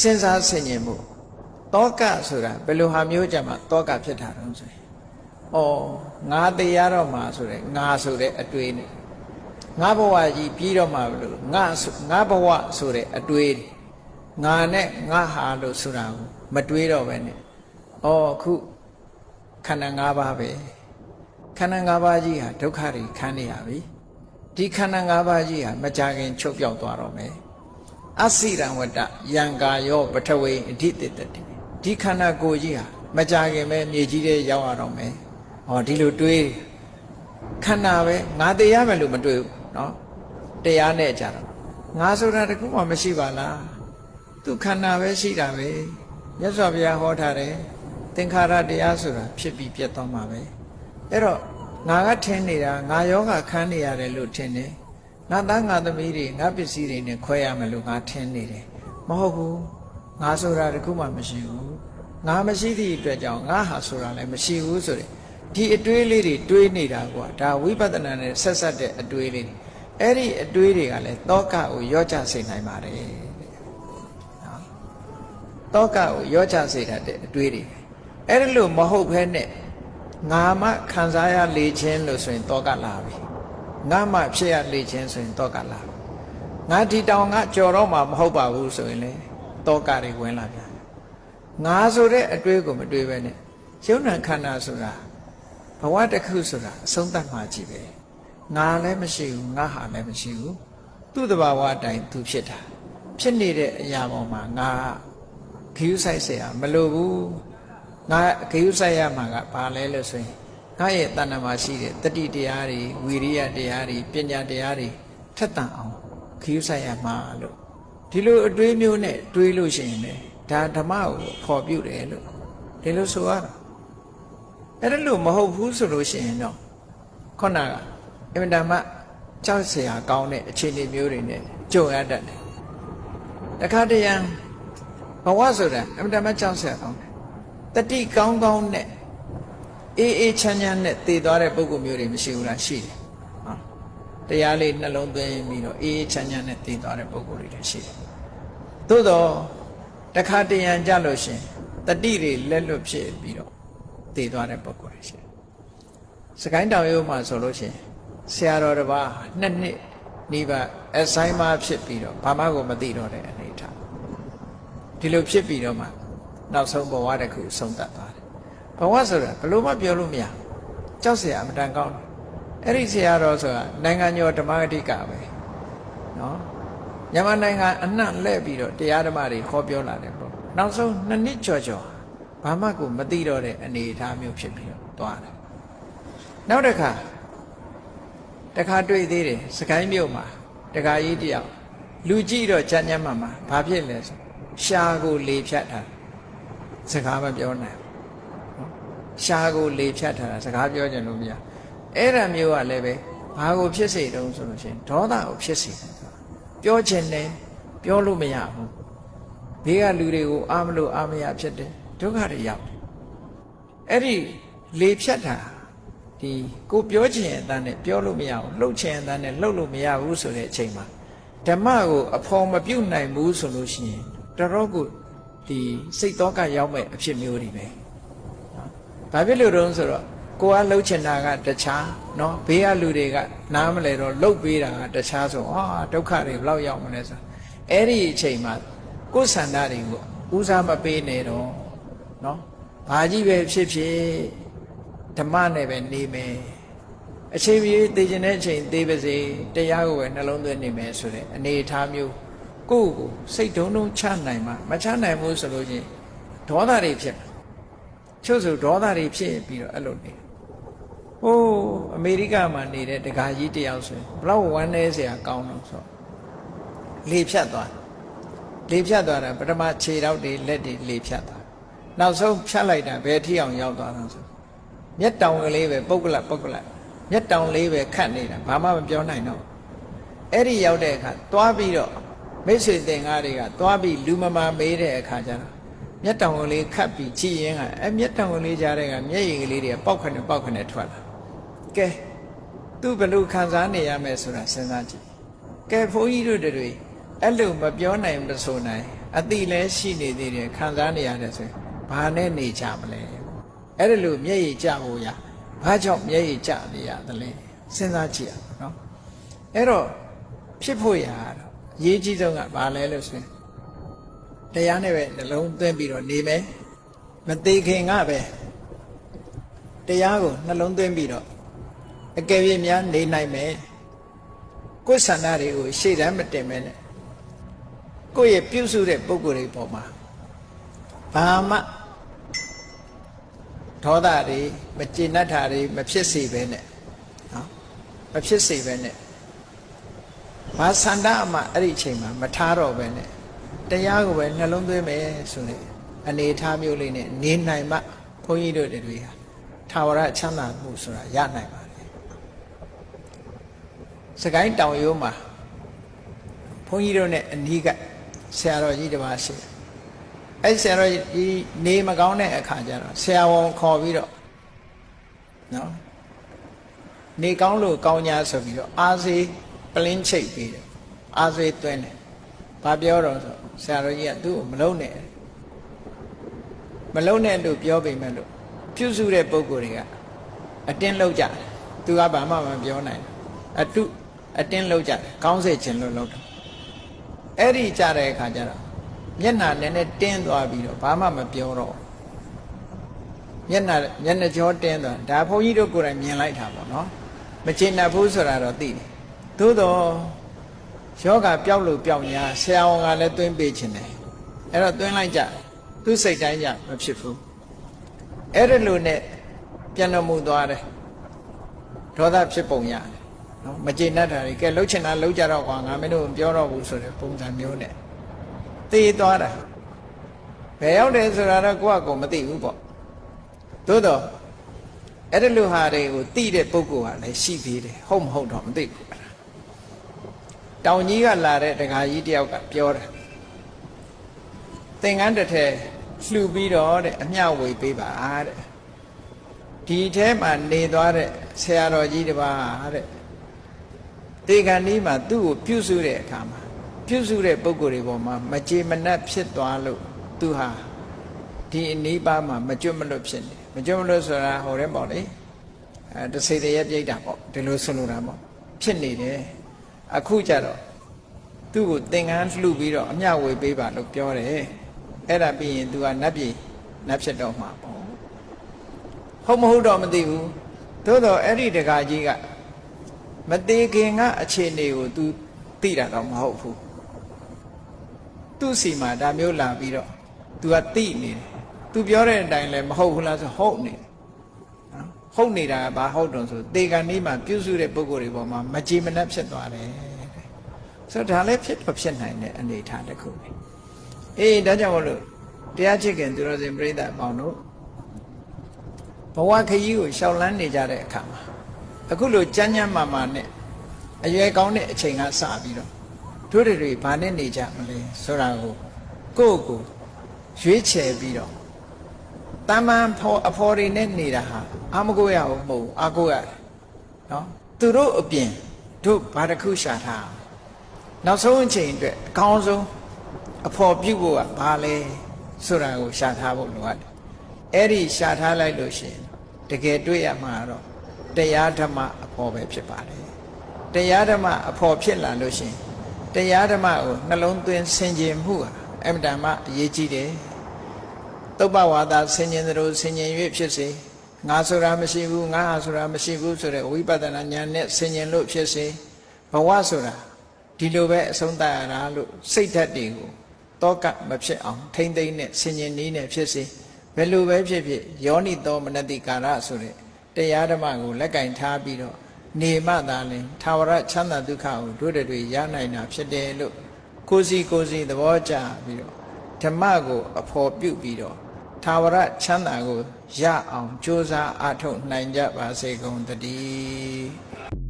စဉ်းစားဆင်ခြင်မှုတောကဆိုတာဘယ်လိုဟာမျိုးကြမှာတောကဖြစ်တာတုံးဆိုရင်ဩငါတရားတော့မှာဆိုတဲ့ငါဆိုတဲ့အတွေးနဲ့ငါဘဝကြီးပြီးတော့မှာဘလို့ငါဆိုငါဘဝဆိုတဲ့အတွေးတွေငါနဲ့ငါဟာလို့ဆိုတာကိုမတွေးတော့ပဲနဲ့ဩအခုခန္ဓာ၅ပါးပဲခန္ဓာ၅ပါးကြီးဟာဒုက္ခတွေခံနေရပြီဒီခန္ဓာ၅ပါးကြီးဟာမကြခင်ချုပ်ပြောက်သွားတော့မယ် အစိရံဝတ္တယံကာယောပထဝေအဓိတတတိဒီခန္ဓာကိုယ်ကြီးဟာမကြခင်ပဲမြေကြီးထဲရောက်ရတော့မယ်ဟောဒီလိုတွေးခန္ဓာပဲငါတရားမယ်လို့မတွေးဘူးเนาะတရားနဲ့ကြတော့ငါဆိုတာတခုမှမရှိပါလားသူခန္ဓာပဲရှိတာပဲမြတ်စွာဘုရားဟောထားတယ်သင်္ခါရတရားဆိုတာဖြစ်ပြီးပြတ်သွားမှာပဲအဲ့တော့ငါကထင်နေတာငါယောဂခန်းနေရတယ်လို့ထင်တယ် ငါသားငါသမီးတွေငါပစ္စည်းတွေနဲ့ခွဲရမယ်လို့ငါထင်နေတယ်မဟုတ်ဘူးငါဆိုတာတခုမှမရှိဘူးငါမရှိသည့်အတွက်ကြောင့်ငါဟာဆိုတာလည်းမရှိဘူးဆိုတဲ့ဒီအတွေးလေးတွေတွေးနေတာကွာဒါဝိပဿနာနဲ့ဆက်ဆက်တဲ့အတွေးလေးတွေအဲ့ဒီအတွေးတွေကလည်းတောကကိုရောကြစေနိုင်ပါတယ်တဲ့နော်တောကကိုရောကြစေတတ်တဲ့အတွေးတွေအဲ့ဒါလို့မဟုတ်ဘဲနဲ့ငါမှခံစားရလေခြင်းလို့ဆိုရင်တောကလာပြီ ငါမှဖြစ်ရလေခြင်းဆိုရင်တောကလာပြီငါဒီတောင်ငါကြော်တော့မှမဟုတ်ပါဘူးဆိုရင်လေတောကတွေဝင်လာပြန်ငါဆိုတဲ့အတွေးကိုမတွေးပဲနဲ့ယုံနာခန္ဓာဆိုတာဘဝတစ်ခုဆိုတာအဆုံးသတ်မှကြည့်ပဲငါလည်းမရှိဘူးငါဟာလည်းမရှိဘူးသူ့တဘာဝအတိုင်းသူဖြစ်တာဖြစ်နေတဲ့အရာပေါ်မှာငါခရူးဆိုင်เสียမလိုဘူးငါခရူးဆိုင်ရမှာကဘာလဲလို့ဆိုရင် ငါရဲ့တဏ္ဍမှာရှိတဲ့တတိတရားတွေဝီရိယတရားတွေပညာတရားတွေထက်သန်အောင်ခရုဆိုင်ရမှာလို့ဒီလိုအတွေးမျိုးနဲ့တွေးလို့ရှိရင်လေဒါဓမ္မကိုဖော်ပြတယ်လို့ဒီလိုဆိုရတာအဲ့ဒါလို့မဟုတ်ဘူးဆိုလို့ရှိရင်တော့ခုနကအင်တာမကြောက်စရာကောင်းတဲ့အခြေအနေမျိုးတွေနဲ့ကြုံရတတ်တယ်တခါတရံဘဝဆိုတာအင်တာမကြောက်စရာကောင်းတယ်တတိကောင်းကောင်းနဲ့ အေးအေးချမ်းချမ်းနဲ့တည်သွားတဲ့ပုံကူမျိုးတွေမရှိဘူးလားရှိတယ်ဟာတရားလေးနှလုံးသွင်းပြီးတော့အေးအေးချမ်းချမ်းနဲ့တည်သွားတဲ့ပုံကူတွေလည်းရှိတယ်သို့တော့တခါတရံကြလို့ရှင်တတိတွေလက်လွတ်ဖြစ်ပြီးတော့တည်သွားတဲ့ပုံကူတွေရှိတယ်စကိုင်းတောင်ရိုးမှာဆိုလို့ရှင်ဆရာတော်တစ်ပါးနှစ်နှစ်နီးပါးအဆိုင်မဖြစ်ပြီးတော့ဘာမှကိုမသိတော့တဲ့အနေထားဒီလိုဖြစ်ပြီးတော့မှနောက်ဆုံးဘဝတစ်ခုဆုံးသက်သွားတယ် ဘဝဆိုတာဘလို့မှပြောလို့မရကြောက်เสียအမတန်ကောင်းတယ်အဲ့ဒီဆရာတော်ဆိုတာနိုင်ငံကျော်ဓမ္မဂတိကပဲနော်မြန်မာနိုင်ငံအနှံ့လဲ့ပြီးတော့တရားဓမ္မတွေဟောပြောလာတယ်ပေါ့နောက်ဆုံးနှစ်နှစ်ကျော်ကျော်ဘာမှကိုမသိတော့တဲ့အနေအထားမျိုးဖြစ်ပြီးတော့သွားတယ်နောက်တစ်ခါတခါတွေ့သေးတယ်စကိုင်းမြို့မှာတခါကြီးတယောက်လူကြည့်တော့ချမ်းချမ်းမှမှာဘာဖြစ်လဲဆိုရှားကိုလေဖြတ်ထားစကားမပြောနိုင်ဘူး ရှားကိုလေဖြတ်ထားတာစကားပြောကြလို့မရအဲ့ဒါမျိုးကလည်းပဲဘာကိုဖြစ်စေတုံးဆိုလို့ရှိရင်ဒေါသကိုဖြစ်စေတယ်ဆိုတာပြောချင်တယ်ပြောလို့မရဘူးဘေးကလူတွေကိုအာမလို့အာမရဖြစ်တယ်ဒုက္ခတွေရောက်တယ်အဲ့ဒီလေဖြတ်တာဒီကိုပြောချင်တဲ့အတန်းနဲ့ပြောလို့မရဘူးလှုပ်ချင်တဲ့အတန်းနဲ့လှုပ်လို့မရဘူးဆိုတဲ့အချိန်မှာဓမ္မကိုအဖော်မပြုတ်နိုင်ဘူးဆိုလို့ရှိရင်တော်တော်ကိုဒီစိတ်တော့ကရောက်မဲ့အဖြစ်မျိုးတွေပဲနော် ဘာဖြစ်လို့တုံးဆိုတော့ကိုကလှုပ်ချင်တာကတခြားနော်ဘေးကလူတွေကနားမလဲတော့လှုပ်ပေးတာကတခြားဆိုဟာဒုက္ခတွေဘယ်လောက်ရောက်မလဲဆိုအဲ့ဒီအချိန်မှာကိုယ်ဆန္ဒတွေကိုဦးစားမပေးနဲ့တော့နော်ဘာကြီးပဲဖြစ်ဖြစ်ဓမ္မနဲ့ပဲနေမယ်အချိန်ကြီးသိကျင်တဲ့အချိန်သိပါစေတရားကိုပဲနှလုံးသွင်းနေမယ်ဆိုတဲ့အနေအထားမျိုးကိုယ့်ကိုစိတ်ဒုံဒုံချနိုင်မှာမချနိုင်ဘူးဆိုလို့ချင်းဒေါသတွေဖြစ်မှာ ချို့ဆိုဒေါသတွေဖြစ်ပြီးတော့အဲ့လိုနေဟိုးအမေရိကမှာနေတဲ့ဒကာကြီးတယောက်ဆိုရင်ဘလောက်ဝမ်းနေစရာကောင်းလို့ဆိုလေဖြတ်သွားလေဖြတ်သွားတာပထမခြေထောက်တွေလက်တွေလေဖြတ်သွားနောက်ဆုံးဖြတ်လိုက်တာဘယ်ထိအောင်ရောက်သွားတာဆိုမျက်တောင်ကလေးပဲပုတ်ကလပုတ်ကလမျက်တောင်လေးပဲခတ်နေတာဘာမှမပြောနိုင်တော့အဲ့ဒီရောက်တဲ့အခါသွားပြီးတော့မိတ်ဆွေတင်ကားတွေကသွားပြီးလူမမာမေးတဲ့အခါကျတော့ မျက်တောင်ကလေးခတ်ပြီးကြည်ရင်ကအဲမျက်တောင်ကလေးကြားတဲ့ကမျက်ရည်ကလေးတွေကပေါက်ခနဲ့ပေါက်ခနဲ့ထွက်လာကဲသူဘယ်လိုခံစားနေရမယ်ဆိုတာစဉ်းစားကြည့်ကဲဘုန်းကြီးတို့တွေအဲ့လိုမပြောနိုင်မဆိုနိုင်အတိလည်းရှိနေသေးတယ်ခံစားနေရတယ်ဆိုရင်ဘာနဲ့နေကြမလဲအဲ့ဒါလို့မျက်ရည်ကျဖို့ရဘာကြောင့်မျက်ရည်ကျနေရသလဲစဉ်းစားကြည့်ရအောင်နော်အဲ့တော့ဖြစ်ဖို့ရတော့အရေးကြီးဆုံးကဘာလဲလို့ဆိုရင် တရားနဲ့ပဲနှလုံးသွင်းပြီးတော့နေမယ်မသေးခင်ကပဲတရားကိုနှလုံးသွင်းပြီးတော့အကယ်၍များနေနိုင်မယ်ကိုယ်ဆန္ဒတွေကိုရှေ့တန်းမတင်မဲနဲ့ကိုယ့်ရဲ့ပြုစုတဲ့ပုံကိုယ်တွေပေါ်မှာဘာမှဒေါသတွေမကျေနပ်တာတွေမဖြစ်စေပဲနဲ့နော်မဖြစ်စေပဲနဲ့ဘာဆန္ဒမှအဲ့ဒီအချိန်မှာမထားတော့ပဲနဲ့ တရားကိုပဲနှလုံးသွင်းမယ်ဆိုတဲ့အနေအထားမျိုးလေးနဲ့နေနိုင်မှဘုန်းကြီးတို့တွေဟာထာဝရချမ်းသာမှုဆိုတာရနိုင်ပါတယ်စကိုင်းတောင်ရိုးမှာဘုန်းကြီးတို့နဲ့အနီးကဆရာတော်ကြီးတစ်ပါးရှိတယ်အဲ့ဆရာတော်ကြီးနေမကောင်းတဲ့အခါကျတော့ဆရာဝန်ခေါ်ပြီးတော့နော်နေကောင်းလို့ကောင်းညာဆိုပြီးတော့အာစေးပလင်းချိတ်ပြီးတယ်အာစေးသွင်းတယ် ဘာပြောတော့ဆိုဆရာတော်ကြီးကသူ့ကိုမလုံးနဲ့မလုံးနဲ့လို့ပြောပေမဲ့လို့ပြုစုတဲ့ပုံကိုယ်တွေကအတင်းလောက်ကြတယ်သူကဘာမှမပြောနိုင်ဘူးအတုအတင်းလောက်ကြတယ်ကောင်းစေခြင်းလို့လောက်တော့အဲ့ဒီကြတဲ့အခါကျတော့မျက်နှာနည်းနည်းတင်းသွားပြီးတော့ဘာမှမပြောတော့မျက်နှာမျက်နှာကြောတင်းသွားဒါဘုန်းကြီးတို့ကိုယ်တိုင်မြင်လိုက်တာပေါ့နော်မချင်တတ်ဘူးဆိုတာတော့သိတယ်သို့တော့ ယောဂပျောက်လို့ပျောက်ညာဆရာဝန်ကလည်းသွင်းပေးခြင်းတယ်အဲ့တော့သွင်းလိုက်ကြသူစိတ်တိုင်းကြမဖြစ်ဘူးအဲ့ဒါလို့နဲ့ပြန်တော်မူသွားတယ်ဒေါသဖြစ်ပုံရတယ်နော်မကျေနပ်တာတွေကဲလှုပ်ချင်တာလှုပ်ကြတော့ကွာငါမင်းတို့မပြောတော့ဘူးဆိုတဲ့ပုံစံမျိုးနဲ့တေးသွားတာဘယ်ရောက်တယ်ဆိုတာတော့ကိုယ့်အကူမသိဘူးပေါ့သို့တော့အဲ့ဒါလူဟာတွေကိုသိတဲ့ပုဂ္ဂိုလ်ဟာလည်းရှိသေးတယ်ဟုတ်မဟုတ်တော့မသိဘူး တောင်ကြီးကလာတဲ့တခါကြီးတယောက်ကပြောတယ်သင်္ကန်းတစ်ထည်လှူပြီးတော့တဲ့အမျှဝေပေးပါတဲ့ဒီထဲမှာနေသွားတဲ့ဆရာတော်ကြီးတစ်ပါးတဲ့တေခန္ဒီမှာသူ့ကိုပြုစုတဲ့အခါမှာပြုစုတဲ့ပုံကိုယ်တွေပေါ်မှာမကြေမနက်ဖြစ်သွားလို့သူဟာဒီအနိပါမှာမကျွတ်မလွတ်ဖြစ်နေမကျွတ်မလွတ်ဆိုတာဟိုတဲ့ပေါ့လေအဲတစေတရပြိတ္တာပေါ့ဒီလိုဆိုလိုတာပေါ့ဖြစ်နေတယ် အခုကြတော့သူ့ကိုသင်္ကန်းလှုပ်ပြီးတော့အမျှဝေပေးပါလို့ပြောတယ်အဲ့ဒါပြီးရင် तू ကနတ်ပြည်နတ်ဖြစ်တော့မှာပေါ့ဟုတ်မဟုတ်တော့မသိဘူးသို့တော့အဲ့ဒီတကာကြီးကမသေးခင်ကအခြေအနေကို तू သိတာတော့မဟုတ်ဘူးသူ့စီမှာဒါမျိုးလာပြီးတော့ तू ကသိနေတယ် तू ပြောတဲ့အတိုင်းလည်းမဟုတ်ဘူးလားဆိုဟုတ်နေတယ်နော် ဟုတ်နေတာကဘာဟုတ်တုံဆိုသေကံนี้မှာပြုစုတဲ့ပုံကိုယ်တွေပေါ်မှာမကြည်မနှက်ဖြစ်သွားတယ်တဲ့ဆိုတော့ဒါလည်းဖြစ်တော့ဖြစ်နိုင်တဲ့အနေအထားတစ်ခုပဲအေးဒါကြောင့်မလို့တရားချစ်ခင်သူတော်စင်ပြိဿအပေါင်းတို့ဘဝခရီးကိုရှောက်လန်းနေကြတဲ့အခါမှာအခုလိုကြမ်းကြမ်းမာမာနဲ့အရွယ်ကောင်းတဲ့အချိန်ကစပြီးတော့တို့တွေတွေဘာနဲ့နေကြမလဲဆိုတာကိုကိုယ့်ကိုယ်ရွေးချယ်ပြီးတော့ တမန်ဖော်အဖော်တွေနဲ့နေတာဟာအာမကိုရအောင်မဟုတ်အာကိုရတယ်နော်သူတို့အပြင်တို့ဘာတစ်ခုရှာထားနောက်ဆုံးအချိန်အတွက်အကောင်းဆုံးအဖော်ပြုဖို့ကဘာလဲဆိုတာကိုရှာထားဖို့လိုအပ်တယ်အဲ့ဒီရှာထားလိုက်လို့ရှိရင်တကယ်တွေ့ရမှာတော့တရားဓမ္မအဖော်ပဲဖြစ်ပါတယ်တရားဓမ္မအဖော်ဖြစ်လာလို့ရှိရင်တရားဓမ္မကိုနှလုံးသွင်းဆင်ခြင်မှုဟာအမြဲတမ်းအရေးကြီးတယ် တုပ္ပဝါဒဆင်ခြင်သလိုဆင်ခြင်၍ဖြစ်စေငါဆိုတာမရှိဘူးငါဟာဆိုတာမရှိဘူးဆိုတဲ့ဝိပဿနာဉာဏ်နဲ့ဆင်ခြင်လို့ဖြစ်စေဘဝဆိုတာဒီလိုပဲအဆုံးသတ်ရတာလို့စိတ်ဓာတ်တွေကိုတောကမဖြစ်အောင်ထိမ့်သိမ့်နဲ့ဆင်ခြင်နည်းနဲ့ဖြစ်စေဘယ်လိုပဲဖြစ်ဖြစ်ယောနိသောမနတိကာရဆိုတဲ့တရားဓမ္မကိုလက်ကင်ထားပြီးတော့နေမှသာလင်သာဝရချမ်းသာဒုက္ခကိုတို့တွေရနိုင်တာဖြစ်တယ်လို့ကိုစီကိုစီသဘောကျပြီးတော့ဓမ္မကိုအဖော်ပြုပြီးတော့ သာဝရချမ်းသာကိုရအောင်ကြိုးစားအားထုတ်နိုင်ကြပါစေကုန်သတည်း